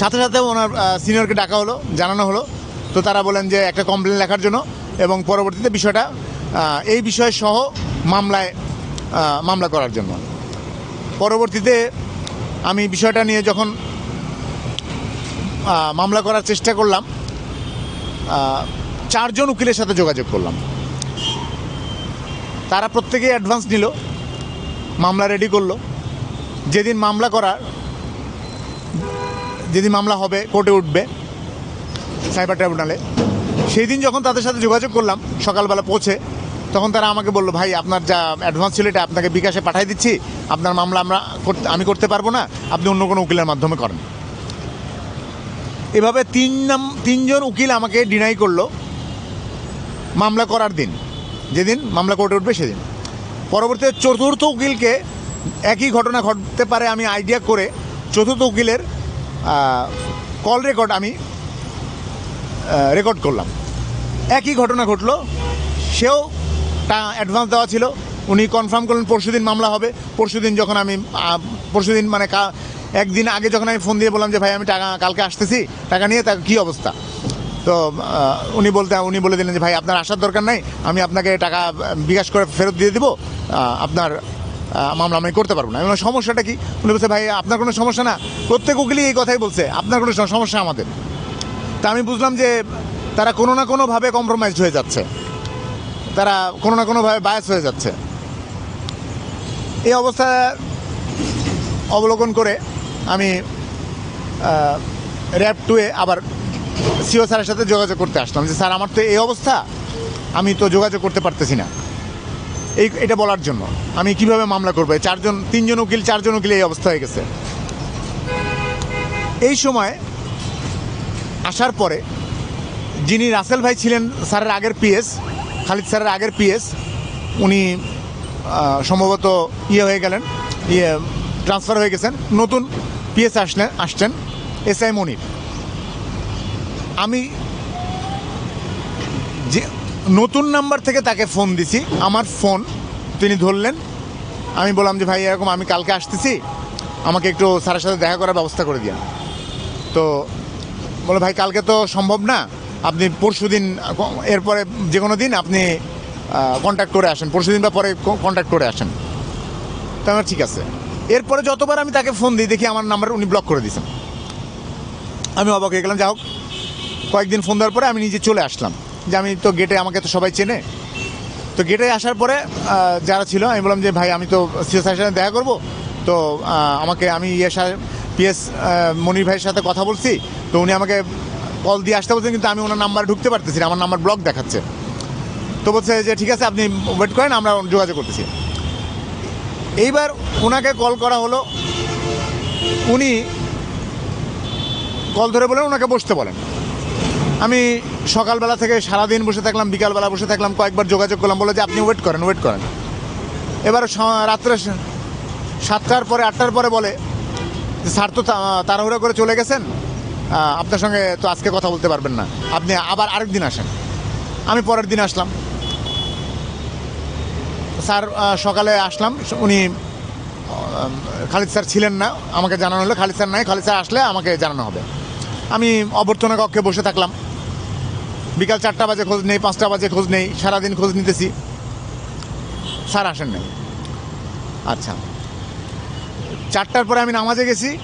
সাথে সাথে ওনার সিনিয়রকে ডাকা হলো, জানানো হলো। তো তারা বলেন যে একটা কমপ্লেন লেখার জন্য এবং পরবর্তীতে বিষয়টা এই বিষয় সহ মামলায় মামলা করার জন্য। পরবর্তীতে আমি বিষয়টা নিয়ে যখন মামলা করার চেষ্টা করলাম চারজন উকিলের সাথে যোগাযোগ করলাম। তারা প্রত্যেকেই অ্যাডভান্স নিল, মামলা রেডি করল। যেদিন মামলা করার যেদিন মামলা হবে, কোর্টে উঠবে, সাইবার ট্রাইব্যুনালে। সেই দিন যখন তাদের সাথে যোগাযোগ করলাম, সকালবেলা পৌঁছে, তখন তারা আমাকে বলল, ভাই, আপনার যা অ্যাডভান্স ছিল এটা আপনাকে বিকাশে পাঠিয়ে দিচ্ছি। আপনার মামলা আমরা আমি করতে পারব না। আপনি অন্য কোনো উকিলের মাধ্যমে করেন। এভাবে তিন নাম তিনজন উকিল আমাকে ডিনাই করল, মামলা করার দিন। যেদিন মামলা কোর্টে উঠবে, সেদিন। পরবর্তীতে চতুর্থ উকিলকে একই ঘটনা ঘটতে পারে আমি আইডিয়া করে চতুর্থ উকিলের কল রেকর্ড আমি রেকর্ড করলাম। একই ঘটনা ঘটলো সেও টা অ্যাডভান্স দেওয়া ছিল উনি কনফার্ম করলেন পরশু দিন মামলা হবে পরশুদিন যখন আমি আহ, পরশুদিন মানে একদিন আগে যখন আমি ফোন দিয়ে বললাম যে ভাই আমি টাকা কালকে আসতেছি টাকা নিয়ে তার কী অবস্থা? তো উনি বলতে উনি বলে দিলেন যে ভাই আপনার আসার দরকার নাই আমি আপনাকে টাকা বিকাশ করে ফেরত দিয়ে দিব আপনার মামলা আমি করতে পারব না। বললাম, সমস্যাটা কি? উনি বলছে ভাই আপনার কোনো সমস্যা না? প্রত্যেক উকিলই এই কথাই বলছে আপনার কোনো সমস্যা আমাদের। তা আমি বুঝলাম যে তারা কোনো না কোনোভাবে কম্প্রোমাইজ হয়ে যাচ্ছে। তারা কোনো না কোনোভাবে বায়াস হয়ে যাচ্ছে। এই অবস্থা অবলোকন করে আমি র্যাপ টুয়ে আবার সিও স্যারের সাথে যোগাযোগ করতে আসলাম। যে স্যার আমার তো এই অবস্থা। আমি তো যোগাযোগ করতে পারতেছি না। এই, এটা বলার জন্য। আমি কীভাবে মামলা করব? চারজন, তিনজন উকিল, চারজন উকিল এই অবস্থা হয়ে গেছে। এই সময় আসার পরে যিনি রাসেল ভাই ছিলেন স্যারের আগের পিএস, খালিদ স্যারের আগের পিএস, উনি সম্ভবত ইয়ে হয়ে গেলেন ইয়ে ট্রান্সফার হয়ে গেছেন। নতুন পিএস আসলেন আসছেন এস আই মনির। আমি নতুন নাম্বার থেকে তাকে ফোন দিছি। আমার ফোন, তিনি ধরলেন। আমি বললাম যে, ভাই, এরকম আমি কালকে আসতেছি। আমাকে একটু স্যারের সাথে দেখা করার ব্যবস্থা করে দিন তো বলে, ভাই, কালকে তো সম্ভব না। আপনি পরশু দিন এরপরে যে কোনো দিন আপনি কন্ট্যাক্ট করে আসেন। পরশু দিন বা পরে কন্ট্যাক্ট করে আসেন। তো আমার ঠিক আছে। এরপরে যতবার আমি তাকে ফোন দিই, দেখি আমার নাম্বার উনি ব্লক করে দিয়েছেন। আমি অবাক হয়ে গেলাম। যা হোক, কয়েকদিন ফোন দেওয়ার পরে আমি নিজে চলে আসলাম। যে আমি তো গেটে আমাকে তো সবাই চেনে। তো গেটে আসার পরে যারা ছিল, আমি বললাম যে, ভাই, আমি তো সিও স্যারের সাথে দেখা করব। তো আমাকে আমি ইয়ে পিএস মনির ভাইয়ের সাথে কথা বলছি। তো উনি আমাকে কল দিয়ে আসতে বলছেন, কিন্তু আমি ওনার নাম্বার ঢুকতে পারতেছি আমার নাম্বার ব্লক দেখাচ্ছে। তো বলছে যে, ঠিক আছে, আপনি ওয়েট করেন, আমরা যোগাযোগ করতেছি। এইবার ওনাকে কল করা হলো। উনি কল ধরে বলেন ওনাকে বসতে বলেন। আমি সকালবেলা থেকে সারাদিন বসে থাকলাম, বিকালবেলা বসে থাকলাম, কয়েকবার যোগাযোগ করলাম বলে যে আপনি ওয়েট করেন ওয়েট করেন। এবার রাত্রে সাতটার পরে, আটটার পরে বলে যে, স্যার তো তাড়াহুড়ো করে চলে গেছেন। আপনার সঙ্গে তো আজকে কথা বলতে পারবেন না। আপনি আবার আরেক দিন আসেন। আমি পরের দিন আসলাম। স্যার সকালে আসলাম। উনি খালিদ স্যার ছিলেন না। আমাকে জানানো হলো, খালিদ স্যার নাই। খালিদ স্যার আসলে আমাকে জানানো হবে। আমি অভ্যর্থনা কক্ষে বসে থাকলাম। বিকাল চারটা বাজে খোঁজ নেই, পাঁচটা বাজে খোঁজ নেই, সারাদিন খোঁজ নিতেছি। স্যার আসেন নাই। আচ্ছা। চারটার পরে আমি নামাজে গেছি।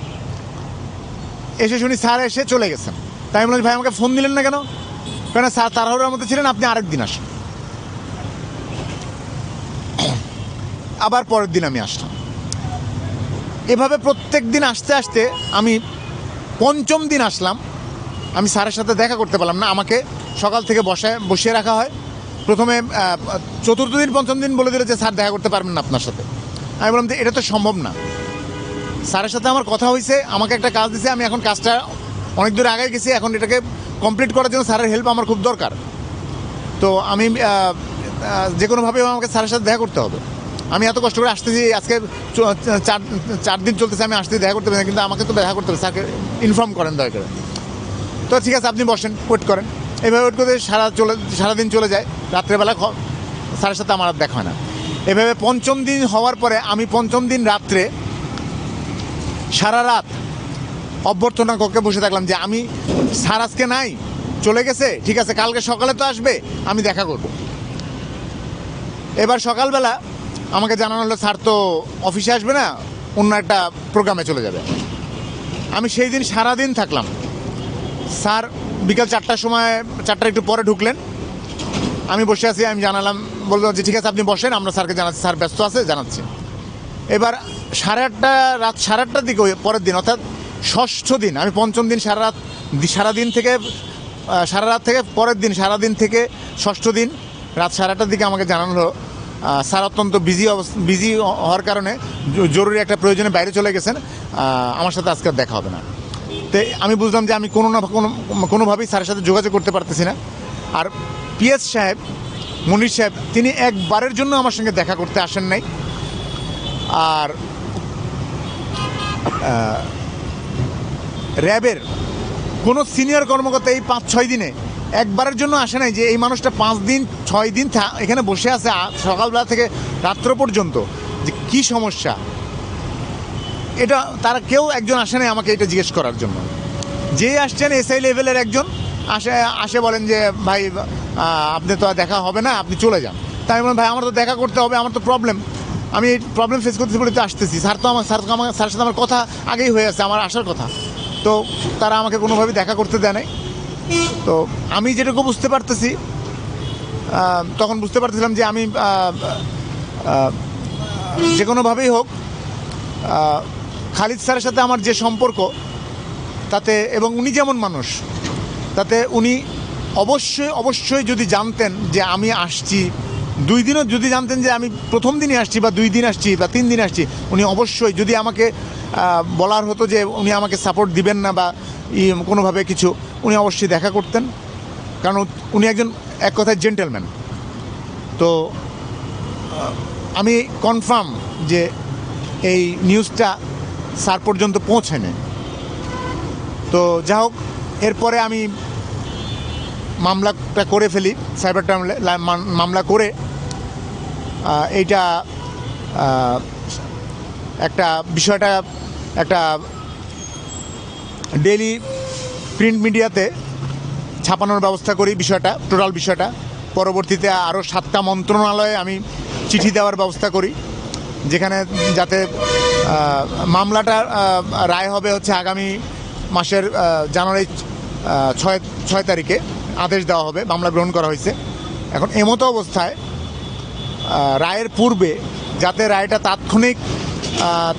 এসে শুনি স্যার এসে চলে গেছেন। তাই বললাম, ভাই, আমাকে ফোন দিলেন না কেন? কেন, স্যার তাড়াহুড়োর মধ্যে ছিলেন, আপনি আরেক দিন আসেন। আবার পরের দিন আমি আসলাম। এভাবে প্রত্যেক দিন আসতে আসতে আমি পঞ্চম দিন আসলাম। আমি স্যারের সাথে দেখা করতে পারলাম না, আমাকে সকাল থেকে বসায় বসিয়ে রাখা হয়। প্রথমে চতুর্থ দিন, পঞ্চম দিন বলে দিল যে স্যার দেখা করতে পারবেন না আপনার সাথে। আমি বললাম যে এটা তো সম্ভব না। স্যারের সাথে আমার কথা হয়েছে, আমাকে একটা কাজ দিছে, আমি এখন কাজটা অনেক দূর আগে গেছি, এখন এটাকে কমপ্লিট করার জন্য স্যারের হেল্প আমার খুব দরকার। তো আমি যে কোনোভাবে আমাকে স্যারের সাথে দেখা করতে হবে। আমি এত কষ্ট করে আসতেছি, আজকে চার চার দিন চলতেছে, আমি আসতে দেখা করতে পারি কিন্তু আমাকে তো দেখা করতে হবে, স্যারকে ইনফর্ম করেন দয়া করে। তো ঠিক আছে, আপনি বসেন ওয়েট করেন। এইভাবে ওয়েট করতে সারা চলে সারাদিন চলে যায়, রাত্রেবেলা স্যারের সাথে আমার আর দেখা হয় না। এভাবে পঞ্চম দিন হওয়ার পরে আমি পঞ্চম দিন রাত্রে সারা রাত অভ্যর্থনা কক্ষে বসে থাকলাম যে আমি স্যার আজকে নাই, চলে গেছে, ঠিক আছে, কালকে সকালে তো আসবে, আমি দেখা করব। এবার সকালবেলা আমাকে জানানো হলো, স্যার তো অফিসে আসবে না, অন্য একটা প্রোগ্রামে চলে যাবে। আমি সেই দিন সারাদিন থাকলাম। স্যার বিকাল চারটার সময়, চারটার একটু পরে ঢুকলেন। আমি বসে আছি, আমি জানালাম বললাম যে, ঠিক আছে, আপনি বসেন, আমরা স্যারকে জানাচ্ছি, স্যার ব্যস্ত আছে, জানাচ্ছি। এবার সাড়ে আটটা, রাত সাড়ে আটটার দিকে পরের দিন, অর্থাৎ ষষ্ঠ দিন, আমি পঞ্চম দিন সারা রাত, সারাদিন থেকে সারা রাত থেকে পরের দিন, সারাদিন থেকে ষষ্ঠ দিন, রাত সাড়ে আটটার দিকে আমাকে জানানো হলো স্যার অত্যন্ত বিজি বিজি হওয়ার কারণে জরুরি একটা প্রয়োজনে বাইরে চলে গেছেন। আমার সাথে আজকে দেখা হবে না। তো আমি বুঝলাম যে আমি কোনো না কোনো, কোনোভাবেই স্যারের সাথে যোগাযোগ করতে পারতেছি না। আর পিএস সাহেব, মনির সাহেব, তিনি একবারের জন্য আমার সঙ্গে দেখা করতে আসেন নাই। আর র্যাবের কোনো সিনিয়র কর্মকর্তা এই পাঁচ ছয় দিনে একবারের জন্য আসে নাই যে এই মানুষটা পাঁচ দিন, ছয় দিন এখানে বসে আছে সকালবেলা থেকে রাত্র পর্যন্ত। যে কি সমস্যা? এটা তারা কেউ একজন আসে নাই আমাকে এটা জিজ্ঞেস করার জন্য। যে আসছেন এসআই লেভেলের একজন, আসে আসে বলেন যে, ভাই আপনি তো আর দেখা হবে না, আপনি চলে যান। তাই বললাম, ভাই, আমার তো দেখা করতে হবে, আমার তো প্রবলেম আমি এই প্রবলেম ফেস করতেছি বলে তো আসতেছি। স্যার তো আমার, স্যার তো আমার, স্যারের সাথে আমার কথা আগেই হয়ে আছে, আমার আসার কথা। তো তারা আমাকে কোনোভাবেই দেখা করতে দেয় নাই। তো আমি যেটুকু বুঝতে পারতেছি তখন বুঝতে পারতেছিলাম যে আমি যে কোনোভাবেই হোক খালিদ স্যারের সাথে আমার যে সম্পর্ক, তাতে এবং উনি যেমন মানুষ, তাতে উনি অবশ্যই অবশ্যই যদি জানতেন যে আমি আসছি, দুই দিনও যদি জানতেন যে আমি প্রথম দিনই আসছি বা দুই দিন আসছি বা তিন দিন আসছি, উনি অবশ্যই যদি আমাকে বলার হতো যে উনি আমাকে সাপোর্ট দিবেন না বা ই কোনোভাবে কিছু উনি অবশ্যই দেখা করতেন। কারণ উনি একজন এক কথায় জেন্টেলম্যান তো আমি কনফার্ম যে এই নিউজটা স্যার পর্যন্ত পৌঁছায়নি তো যা হোক, এরপরে আমি মামলাটা করে ফেলি সাইবার টাইমলে মামলা করে এইটা একটা বিষয়টা, একটা ডেলি প্রিন্ট মিডিয়াতে ছাপানোর ব্যবস্থা করি বিষয়টা, টোটাল বিষয়টা। পরবর্তীতে আরও সাতটা মন্ত্রণালয়ে আমি চিঠি দেওয়ার ব্যবস্থা করি, যেখানে যাতে মামলাটা রায় হবে হচ্ছে আগামী মাসের জানুয়ারি ছয় ছয় তারিখে আদেশ দেওয়া হবে, মামলা গ্রহণ করা হয়েছে। এখন এমতো অবস্থায় রায়ের পূর্বে যাতে রায়টা তাৎক্ষণিক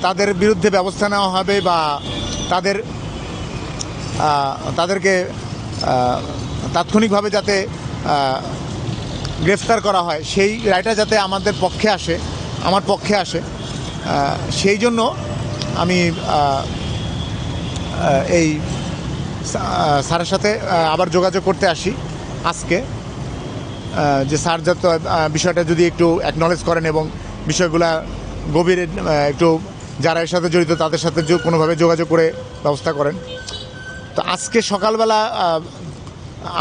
তাদের বিরুদ্ধে ব্যবস্থা নেওয়া হবে বা তাদের তাদেরকে তাৎক্ষণিকভাবে যাতে গ্রেফতার করা হয়, সেই রায়টা যাতে আমাদের পক্ষে আসে, আমার পক্ষে আসে সেই জন্য আমি এই স্যারের সাথে আবার যোগাযোগ করতে আসি আজকে। যে স্যার যত বিষয়টা যদি একটু অ্যাকনলেজ করেন এবং বিষয়গুলা গভীরে একটু যারা এর সাথে জড়িত তাদের সাথে কোনোভাবে যোগাযোগ করে ব্যবস্থা করেন। তো আজকে সকালবেলা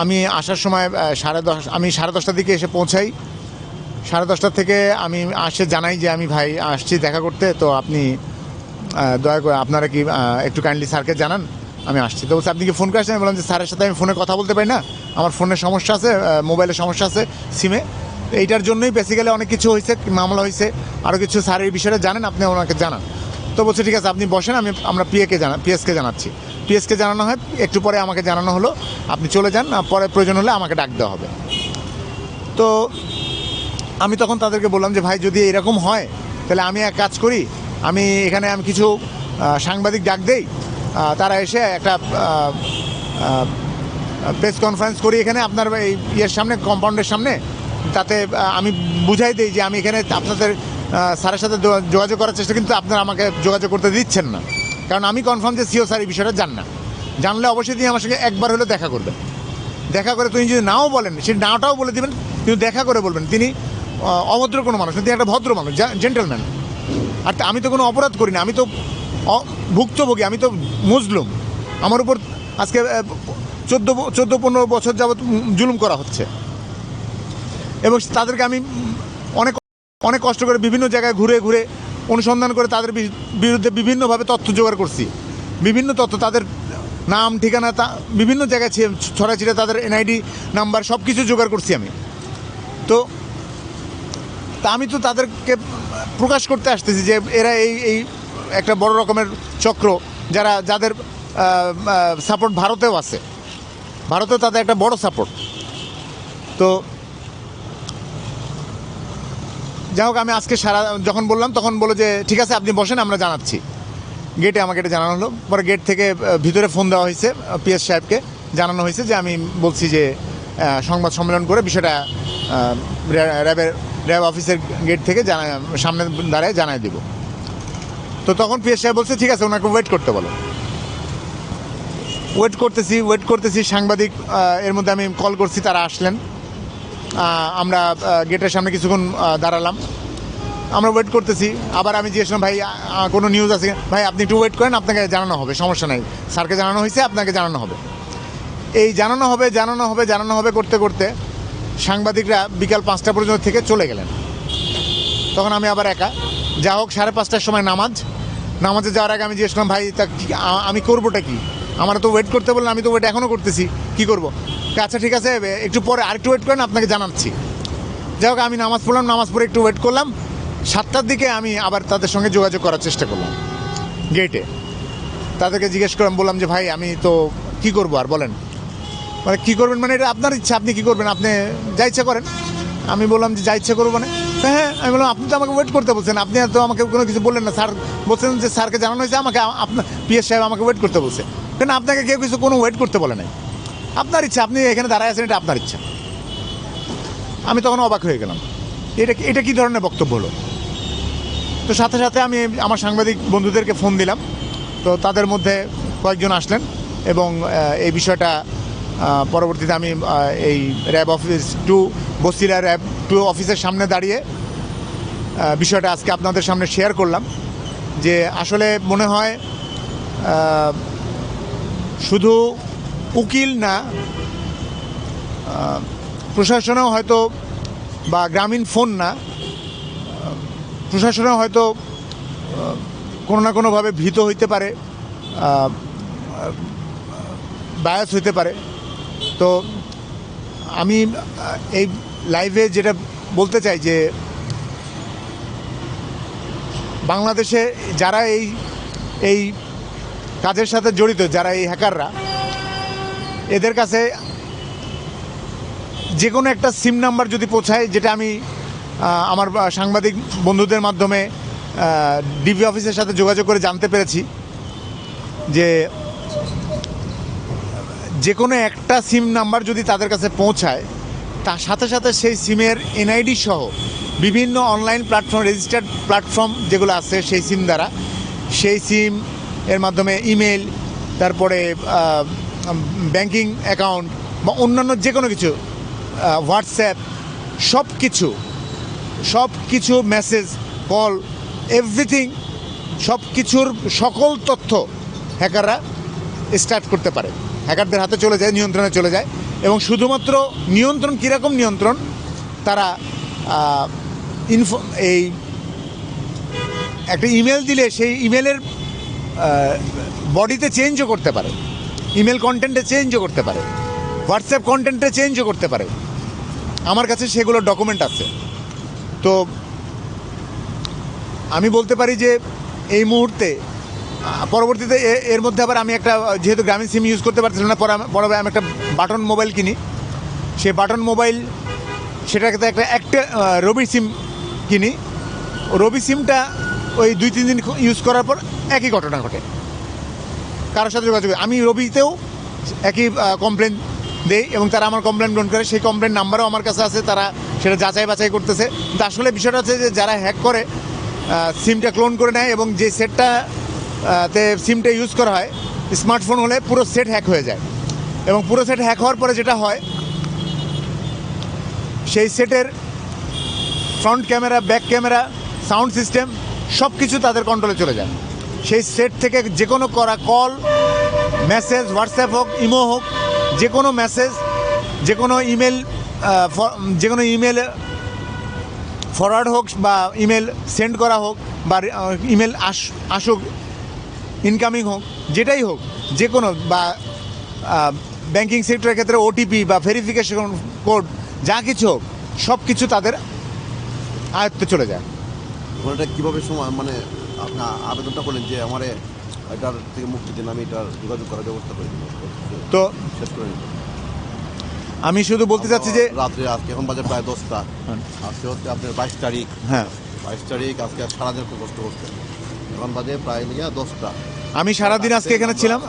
আমি আসার সময় সাড়ে দশ, আমি সাড়ে দশটার দিকে এসে পৌঁছাই। সাড়ে দশটা থেকে আমি আসে জানাই যে আমি ভাই আসছি দেখা করতে, তো আপনি দয়া করে আপনারা কি একটু কাইন্ডলি স্যারকে জানান, আমি আসছি। তো আপনি কি ফোন করেছেন আমি বললাম যে স্যারের সাথে আমি ফোনে কথা বলতে পারি না। আমার ফোনের সমস্যা আছে মোবাইলের সমস্যা আছে সিমে এইটার জন্যই বেসিক্যালি অনেক কিছু হয়েছে, মামলা হয়েছে। আরও কিছু স্যার এই বিষয়টা জানেন, আপনি ওনাকে জানান। তো বলছে, ঠিক আছে, আপনি বসেন, আমি, আমরা পিএকে জানা পিএসকে জানাচ্ছি। পিএসকে জানানো হয়, একটু পরে আমাকে জানানো হলো, আপনি চলে যান পরে প্রয়োজন হলে আমাকে ডাক দেওয়া হবে। তো আমি তখন তাদেরকে বললাম যে, ভাই, যদি এরকম হয়, তাহলে আমি এক কাজ করি, আমি এখানে আমি কিছু সাংবাদিক ডাক দেই তারা এসে একটা প্রেস কনফারেন্স করি এখানে, আপনার এই ইয়ের সামনে, কম্পাউন্ডের সামনে, তাতে আমি বুঝাই দিই যে, আমি এখানে আপনাদের স্যারের সাথে যোগাযোগ করার চেষ্টা, কিন্তু আপনারা আমাকে যোগাযোগ করতে দিচ্ছেন না। কারণ আমি কনফার্ম যে সিও স্যার এই বিষয়টা জান না। জানলে অবশ্যই তিনি আমার সঙ্গে একবার হলেও দেখা করবেন। দেখা করে তিনি যদি নাও বলেন, সেই নাওটাও বলে দিবেন, কিন্তু দেখা করে বলবেন। তিনি অভদ্র কোনো মানুষ তিনি একটা ভদ্র মানুষ জেন্টেলম্যান আর আমি তো কোনো অপরাধ করি না, আমি তো ভুক্তভোগী, আমি তো মুসলুম। আমার উপর আজকে চোদ্দ চোদ্দ পনেরো বছর যাবৎ জুলুম করা হচ্ছে। এবং তাদেরকে আমি অনেক অনেক কষ্ট করে বিভিন্ন জায়গায় ঘুরে ঘুরে অনুসন্ধান করে তাদের বিরুদ্ধে বিভিন্নভাবে তথ্য জোগাড় করছি। বিভিন্ন তথ্য, তাদের নাম, ঠিকানা, তা বিভিন্ন জায়গায় ছড়াছিড়ে তাদের এনআইডি নাম্বার সব কিছু জোগাড় করছি আমি। তো, তা আমি তো তাদেরকে প্রকাশ করতে আসতেছি যে এরা এই এই একটা বড় রকমের চক্র যারা, যাদের সাপোর্ট ভারতেও আছে। ভারতেও তাদের একটা বড় সাপোর্ট। তো যাই হোক, আমি আজকে সারা যখন বললাম, তখন বলো যে, ঠিক আছে, আপনি বসেন, আমরা জানাচ্ছি। গেটে আমাকে এটা জানানো হলো। পরে গেট থেকে ভিতরে ফোন দেওয়া হয়েছে পিএস সাহেবকে। জানানো হয়েছে যে, আমি বলছি যে সংবাদ সম্মেলন করে বিষয়টা র্যাবের, র্যাব অফিসের গেট থেকে জানা সামনে দাঁড়ায় জানাই দিব। তো তখন পিএস সাহেব বলছে, ঠিক আছে, ওনাকে ওয়েট করতে বলো। ওয়েট করতেছি ওয়েট করতেছি, সাংবাদিক এর মধ্যে আমি কল করছি, তারা আসলেন। আমরা গেটের সামনে কিছুক্ষণ দাঁড়ালাম। আমরা ওয়েট করতেছি। আবার আমি জিজ্ঞেস ভাই কোনো নিউজ আছে ভাই, আপনি একটু ওয়েট করেন, আপনাকে জানানো হবে, সমস্যা নাই। স্যারকে জানানো হয়েছে, আপনাকে জানানো হবে। এই জানানো হবে জানানো হবে জানানো হবে করতে করতে সাংবাদিকরা বিকাল পাঁচটা পর্যন্ত থেকে চলে গেলেন। তখন আমি আবার একা। যা হোক, সাড়ে পাঁচটার সময় নামাজ। নামাজে যাওয়ার আগে আমি জিজ্ঞেস ভাই, তা আমি করবোটা কি? আমার তো ওয়েট করতে বললাম আমি তো ওয়েট এখনও করতেছি। কি করব? আচ্ছা ঠিক আছে একটু পরে আরেকটু ওয়েট করেন, আপনাকে জানাচ্ছি। যাই হোক, আমি নামাজ পড়লাম, নামাজ পড়ে একটু ওয়েট করলাম। সাতটার দিকে আমি আবার তাদের সঙ্গে যোগাযোগ করার চেষ্টা করলাম গেটে তাদেরকে জিজ্ঞেস করলাম, বললাম যে, ভাই, আমি তো কি করব আর বলেন? মানে কী করবেন মানে এটা আপনার ইচ্ছা, আপনি কী করবেন? আপনি যা ইচ্ছা করেন। আমি বললাম যে, যা ইচ্ছা করব মানে? হ্যাঁ আমি বললাম, আপনি তো আমাকে ওয়েট করতে বলছেন, আপনি তো আমাকে কোনো কিছু বললেন না। স্যার বলছেন যে, স্যারকে জানানো হয়েছে, আমাকে আপনার পিএস সাহেব আমাকে ওয়েট করতে বলছে। কেন আপনাকে কেউ কিছু কোনো ওয়েট করতে বলে নাই? আপনার ইচ্ছা, আপনি এখানে দাঁড়ায় আছেন, এটা আপনার ইচ্ছা। আমি তখন অবাক হয়ে গেলাম। এটা এটা কী ধরনের বক্তব্য হলো? তো সাথে সাথে আমি আমার সাংবাদিক বন্ধুদেরকে ফোন দিলাম। তো তাদের মধ্যে কয়েকজন আসলেন এবং এই বিষয়টা পরবর্তীতে আমি এই RAB office two, Basila RAB two অফিসের সামনে দাঁড়িয়ে বিষয়টা আজকে আপনাদের সামনে শেয়ার করলাম যে আসলে মনে হয় শুধু উকিল না প্রশাসনেও হয়তো বা গ্রামীণ ফোন না প্রশাসনেও হয়তো কোনো না কোনোভাবে ভীত হইতে পারে বায়াস হইতে পারে। তো আমি এই লাইভে যেটা বলতে চাই যে, বাংলাদেশে যারা এই এই কাজের সাথে জড়িত, যারা এই হ্যাকাররা এদের কাছে যে কোনো একটা সিম নাম্বার যদি পৌঁছায়, যেটা আমি আমার সাংবাদিক বন্ধুদের মাধ্যমে ডিবি অফিসের সাথে যোগাযোগ করে জানতে পেরেছি যে যে কোনো একটা সিম নাম্বার যদি তাদের কাছে পৌঁছায়, তার সাথে সাথে সেই সিমের এনআইডি সহ বিভিন্ন অনলাইন প্ল্যাটফর্ম, রেজিস্টার্ড প্ল্যাটফর্ম যেগুলো আছে সেই সিম দ্বারা, সেই সিম এর মাধ্যমে ইমেল, তারপরে ব্যাংকিং অ্যাকাউন্ট বা অন্যান্য যে কোনো কিছু হোয়াটসঅ্যাপ সব কিছু সব কিছু মেসেজ কল এভরিথিং সব কিছুর সকল তথ্য হ্যাকাররা স্টার্ট করতে পারে। হ্যাকারদের হাতে চলে যায়, নিয়ন্ত্রণে চলে যায় এবং শুধুমাত্র নিয়ন্ত্রণ কীরকম নিয়ন্ত্রণ? তারা ইনফো এই একটা ইমেল দিলে সেই ইমেলের বডিতে চেঞ্জও করতে পারে। ইমেল কন্টেন্টে চেঞ্জও করতে পারে। হোয়াটসঅ্যাপ কন্টেন্টে চেঞ্জও করতে পারে। আমার কাছে সেগুলোর ডকুমেন্ট আছে। তো আমি বলতে পারি যে এই মুহূর্তে পরবর্তীতে এর মধ্যে আবার আমি একটা, যেহেতু গ্রামীণ সিম ইউজ করতে পারছিলাম না, পরে আমি- একটা বাটন মোবাইল কিনি। সেই বাটন মোবাইল সেটাকে একটা একটা রবি সিম কিনি। রবি সিমটা ওই দুই, তিন দিন ইউজ করার পর একই ঘটনা ঘটে। কারোর সাথে যোগাযোগ আমি রবিতেও একই কমপ্লেন দেই এবং তারা আমার কমপ্লেন গ্রহণ করে। সেই কমপ্লেন নাম্বারও আমার কাছে আছে, তারা সেটা যাচাই বাছাই করতেছে। কিন্তু আসলে বিষয়টা হচ্ছে যে যারা হ্যাক করে সিমটা ক্লোন করে নেয় এবং যে সেটটা তে সিমটা ইউজ করা হয় স্মার্টফোন হলে পুরো সেট হ্যাক হয়ে যায়। এবং পুরো সেট হ্যাক হওয়ার পরে যেটা হয়, সেই সেটের front camera back camera sound system সব কিছু তাদের কন্ট্রোলে চলে যায়। সেই সেট থেকে যে কোনো করা কল মেসেজ হোয়াটসঅ্যাপ হোক ইমো হোক, যে কোনো মেসেজ যে কোনো ইমেল যে কোনো ইমেল ফরওয়ার্ড হোক বা ইমেল সেন্ড করা হোক বা ইমেল আস, আসুক ইনকামিং হোক, যেটাই হোক, যে কোনো বা ব্যাংকিং সেক্টরের ক্ষেত্রে ওটিপি বা ভেরিফিকেশন কোড যা কিছু হোক সব কিছু তাদের আয়ত্তে চলে যায়। এটা কীভাবে সময় মানে আপনি আবেদনটা করলেন যে আমার এটার থেকে মুক্তি দিন আমি এটার যোগাযোগ করার ব্যবস্থা করে দিব। তো শেষ করে আমি শুধু বলতে চাচ্ছি যে রাত্রে আজকে এখন বাজে প্রায় দশটা। আজকে হচ্ছে আপনার বাইশ তারিখ। হ্যাঁ। বাইশ তারিখ আজকে সারাদিন খুব কষ্ট করছে। এখন বাজে প্রায় লিগে দশটা। আমি সারাদিন আজকে এখানে ছিলাম।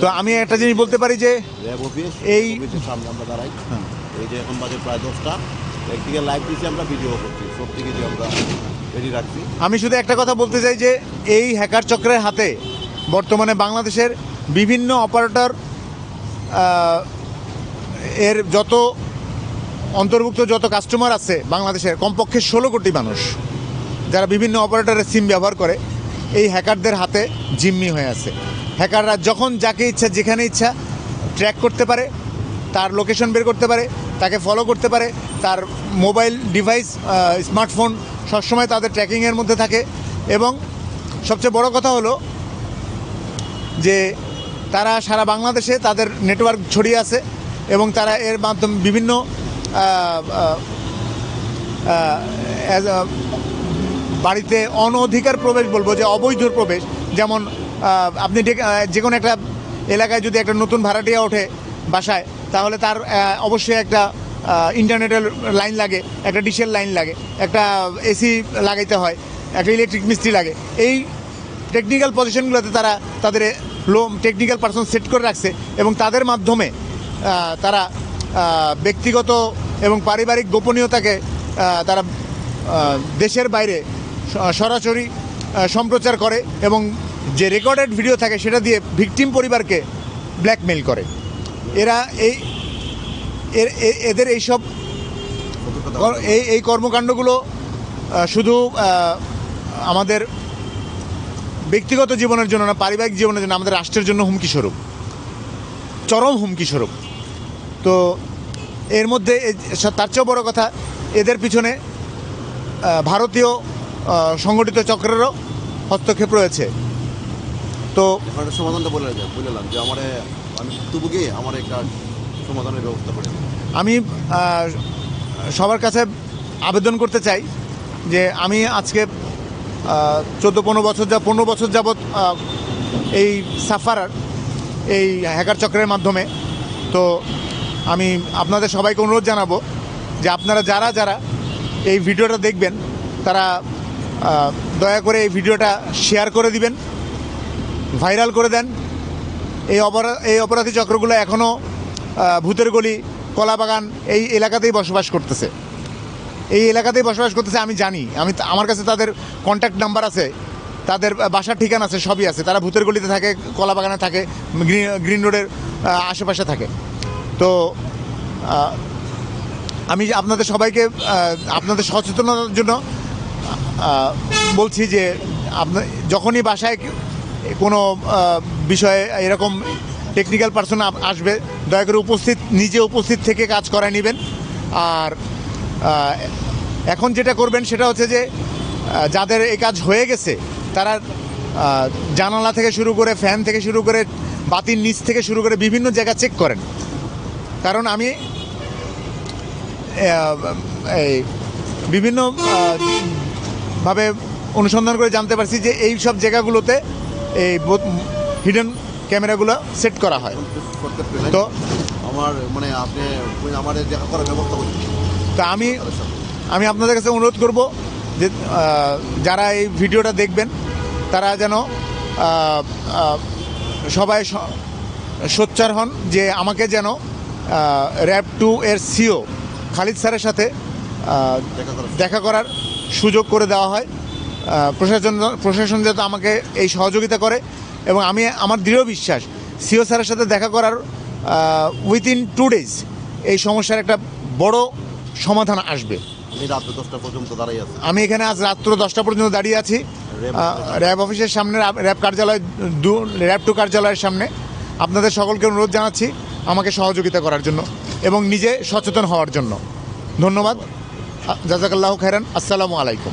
তো আমি একটা জিনিস বলতে পারি যে র্যাব অফিস এই- সামনে আমরা দাঁড়াই। হ্যাঁ। এই যে এখন বাজে প্রায় দশটা। একদিকে লাইভ দিচ্ছি আমরা ভিডিও করছি। সব থেকে যে আমরা আমি শুধু একটা কথা বলতে চাই যে এই হ্যাকার চক্রের হাতে বর্তমানে বাংলাদেশের বিভিন্ন অপারেটর এর যত অন্তর্ভুক্ত যত কাস্টমার আছে বাংলাদেশের, কমপক্ষে ষোলো কোটি মানুষ যারা বিভিন্ন অপারেটরের সিম ব্যবহার করে, এই হ্যাকারদের হাতে জিম্মি হয়ে আছে। হ্যাকাররা যখন যাকে ইচ্ছা, যেখানে ইচ্ছা ট্র্যাক করতে পারে, তার লোকেশন বের করতে পারে, তাকে ফলো করতে পারে, তার মোবাইল ডিভাইস স্মার্টফোন সবসময় তাদের ট্র্যাকিংয়ের মধ্যে থাকে এবং সবচেয়ে বড় কথা হলো যে তারা সারা বাংলাদেশে তাদের নেটওয়ার্ক ছড়িয়ে আছে এবং তারা এর মাধ্যমে বিভিন্ন বাড়িতে অনধিকার প্রবেশ বলব যে অবৈধ প্রবেশ। যেমন আপনি যে কোনো একটা এলাকায় যদি একটা নতুন ভাড়াটিয়া ওঠে বাসায়, তাহলে তার অবশ্যই একটা ইন্টারনেটের লাইন লাগে, একটা ডিশের লাইন লাগে, একটা এসি লাগাইতে হয়, একটা ইলেকট্রিক মিস্ত্রি লাগে। এই টেকনিক্যাল পজিশনগুলোতে তারা তাদের লো টেকনিক্যাল পার্সন সেট করে রাখছে এবং তাদের মাধ্যমে তারা ব্যক্তিগত এবং পারিবারিক গোপনীয়তাকে তারা দেশের বাইরে সরাসরি সম্প্রচার করে এবং যে রেকর্ডেড ভিডিও থাকে সেটা দিয়ে ভিকটিম পরিবারকে ব্ল্যাকমেইল করে। এরা এই এর- এদের এইসব এই এই কর্মকাণ্ডগুলো শুধু আমাদের ব্যক্তিগত জীবনের জন্য না, পারিবারিক জীবনের জন্য, আমাদের রাষ্ট্রের জন্য হুমকি স্বরূপ। চরম হুমকি স্বরূপ। তো এর মধ্যে তার চেয়েও বড় কথা, এদের পিছনে ভারতীয় সংগঠিত চক্রেরও হস্তক্ষেপ রয়েছে। তো সমাধানটা বলে বললাম যে আমার, আমি ভুক্তভোগী, আমার একটা সমাধানের ব্যবস্থা করে আমি সবার কাছে আবেদন করতে চাই যে আমি আজকে চোদ্দ, পনেরো বছর যা, পনেরো বছর যাবৎ এই সাফারার, এই হ্যাকার চক্রের মাধ্যমে। তো আমি আপনাদের সবাইকে অনুরোধ জানাব যে আপনারা যারা যারা এই ভিডিওটা দেখবেন, তারা দয়া করে এই ভিডিওটা শেয়ার করে দিবেন, ভাইরাল করে দেন। এই অপরাধ এই অপরাধী চক্রগুলো এখনও ভূতের গলি, কলাবাগান, এই এলাকাতেই বসবাস করতেছে। এই এলাকাতেই বসবাস করতেছে, আমি জানি। আমি আমার কাছে তাদের কন্ট্যাক্ট নাম্বার আছে, তাদের বাসার ঠিকানা আছে, সবই আছে। তারা ভূতের গলিতে থাকে, কলাবাগানে থাকে, গ্রিন রোডের আশেপাশে থাকে। তো আমি আপনাদের সবাইকে আপনাদের সচেতনতার জন্য বলছি যে আপনার যখনই বাসায় কোনো বিষয়ে এরকম টেকনিক্যাল পার্সন আসবে। দয়া করে উপস্থিত, নিজে উপস্থিত থেকে কাজ করায় নেবেন। আর এখন যেটা করবেন সেটা হচ্ছে যে যাদের এই কাজ হয়ে গেছে, তারা জানালা থেকে শুরু করে ফ্যান থেকে শুরু করে, বাতির নিচ থেকে শুরু করে বিভিন্ন জায়গা চেক করেন। কারণ আমি এই বিভিন্ন ভাবে অনুসন্ধান করে জানতে পারছি যে এই সব জায়গাগুলোতে এই হিডেন ক্যামেরাগুলো সেট করা হয়। তো আমার মানে আপনি আমার দেখা করার ব্যবস্থা করুন। তা আমি আমি আপনাদের কাছে অনুরোধ করব যে যারা এই ভিডিওটা দেখবেন তারা যেন সবাই সোচ্চার হন যে আমাকে যেন র্যাব টু এর সিও খালিদ স্যারের সাথে দেখা করার সুযোগ। করে দেওয়া হয়। প্রশাসন প্রশাসন যাতে আমাকে এই সহযোগিতা করে এবং আমি আমার দৃঢ় বিশ্বাস সিও স্যারের সাথে দেখা করার উইথিন টু ডেজ এই সমস্যার একটা বড় সমাধান আসবে। আমি এখানে আজ রাত্র দশটা পর্যন্ত দাঁড়িয়ে আছি। র্যাব অফিসের সামনে র্যাব- কার্যালয় দু র্যাব টু কার্যালয়ের সামনে আপনাদের সকলকে অনুরোধ জানাচ্ছি আমাকে সহযোগিতা করার জন্য এবং নিজে সচেতন হওয়ার জন্য। ধন্যবাদ। জাজাকাল্লাহ খাইরান আসসালামু আলাইকুম।